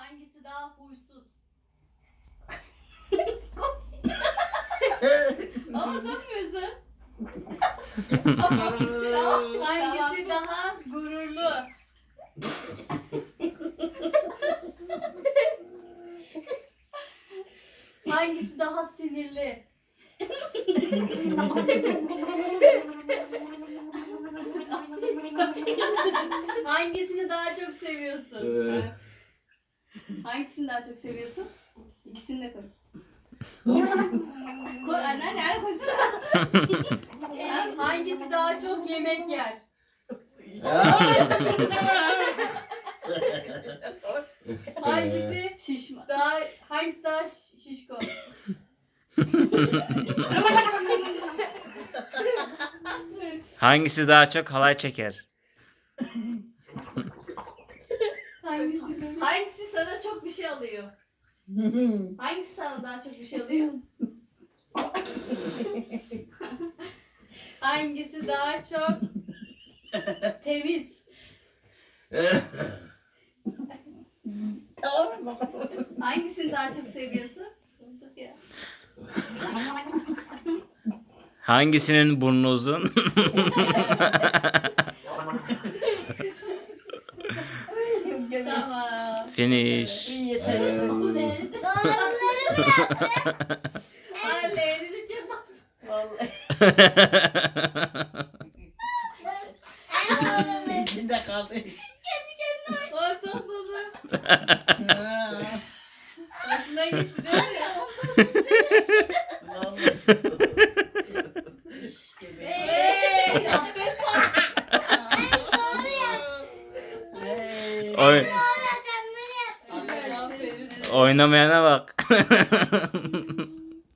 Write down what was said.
Hangisi daha huysuz? Ama sokmuyorsun. Hangisi daha gururlu? Hangisi daha sinirli? Hangisini daha çok seviyorsun? Ee, Hangisini daha çok seviyorsun? İkisini de koy. koy anne nerede koysana? Hangisi daha çok yemek yer? Hangisi Şişman. daha hangisi daha şi- şişko? Hangisi daha çok halay çeker? Hangisi? Hangisi sana çok bir şey alıyor? Hangisi sana daha çok bir şey alıyor? Hangisi daha çok temiz? Tamam mı? Hangisini daha çok seviyorsun? Sorduk ya. Hangisinin burnu uzun? Tamam. Finish. Yeter. Bu ne? Hallerini çabuk. Vallahi içinde kaldı. O çok sonu. Ha, Hoşuna gitti değil mi? vallahi. Hey, abdest Hey. Oy, Oynamaya bak.